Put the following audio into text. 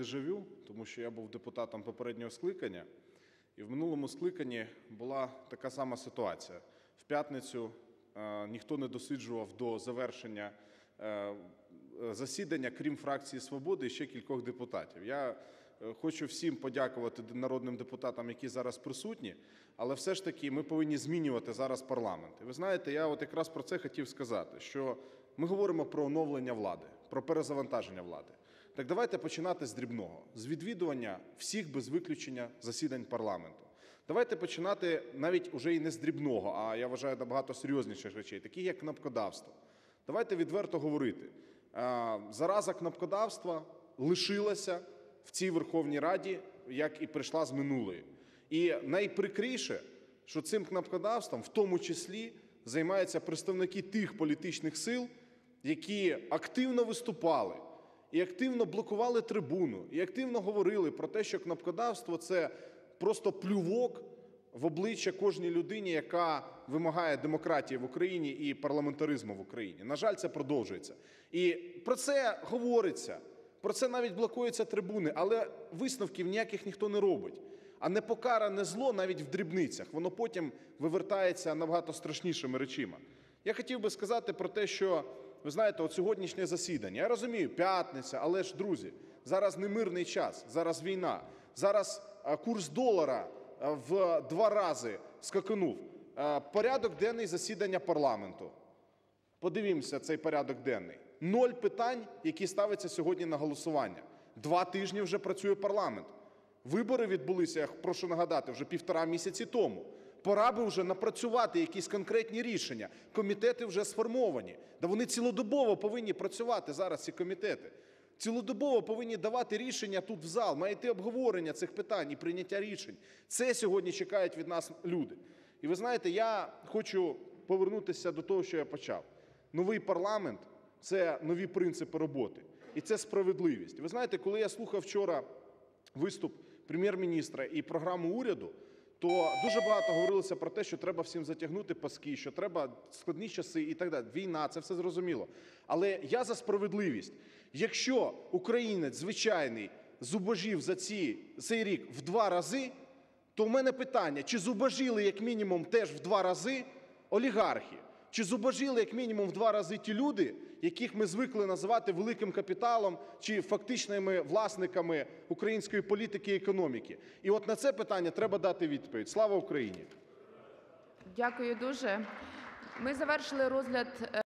дежавю, тому що я був депутатом попереднього скликання, і в минулому скликанні була така сама ситуація. В п'ятницю е, ніхто не досліджував до завершення е, засідання, крім фракції «Свободи» і ще кількох депутатів. Я е, хочу всім подякувати народним депутатам, які зараз присутні, але все ж таки ми повинні змінювати зараз парламент. І ви знаєте, я от якраз про це хотів сказати, що ми говоримо про оновлення влади, про перезавантаження влади. Так давайте починати з дрібного, з відвідування всіх без виключення засідань парламенту. Давайте починати навіть уже і не з дрібного, а я вважаю набагато серйозніших речей, такі як кнопкодавство. Давайте відверто говорити. Зараза кнопкодавства лишилася в цій Верховній Раді, як і прийшла з минулої. І найприкріше, що цим кнопкодавством в тому числі займаються представники тих політичних сил, які активно виступали і активно блокували трибуну, і активно говорили про те, що кнопкодавство – це просто плювок в обличчя кожній людині, яка вимагає демократії в Україні і парламентаризму в Україні. На жаль, це продовжується. І про це говориться, про це навіть блокуються трибуни, але висновків ніяких ніхто не робить. А непокаране зло навіть в дрібницях, воно потім вивертається набагато страшнішими речима. Я хотів би сказати про те, що, ви знаєте, от сьогоднішнє засідання, я розумію, п'ятниця, але ж, друзі, зараз не мирний час, зараз війна, зараз курс долара в два рази скаканув. Порядок денний засідання парламенту. Подивімося цей порядок денний. Ноль питань, які ставляться сьогодні на голосування. Два тижні вже працює парламент. Вибори відбулися, я прошу нагадати, вже півтора місяці тому. Пора би вже напрацювати якісь конкретні рішення. Комітети вже сформовані. Да вони цілодобово повинні працювати зараз, ці комітети. Цілодобово повинні давати рішення тут в зал, має обговорення цих питань і прийняття рішень. Це сьогодні чекають від нас люди. І ви знаєте, я хочу повернутися до того, що я почав. Новий парламент – це нові принципи роботи. І це справедливість. Ви знаєте, коли я слухав вчора виступ прем'єр-міністра і програму уряду, то дуже багато говорилося про те, що треба всім затягнути паски, що треба складні часи і так далі. Війна, це все зрозуміло. Але я за справедливість. Якщо українець звичайний зубожів за ці, цей рік в два рази, то в мене питання, чи зубожили як мінімум теж в два рази олігархи? Чи зубожіли як мінімум в два рази ті люди, яких ми звикли називати великим капіталом чи фактичними власниками української політики і економіки? І от на це питання треба дати відповідь. Слава Україні! Дякую дуже. Ми завершили розгляд е,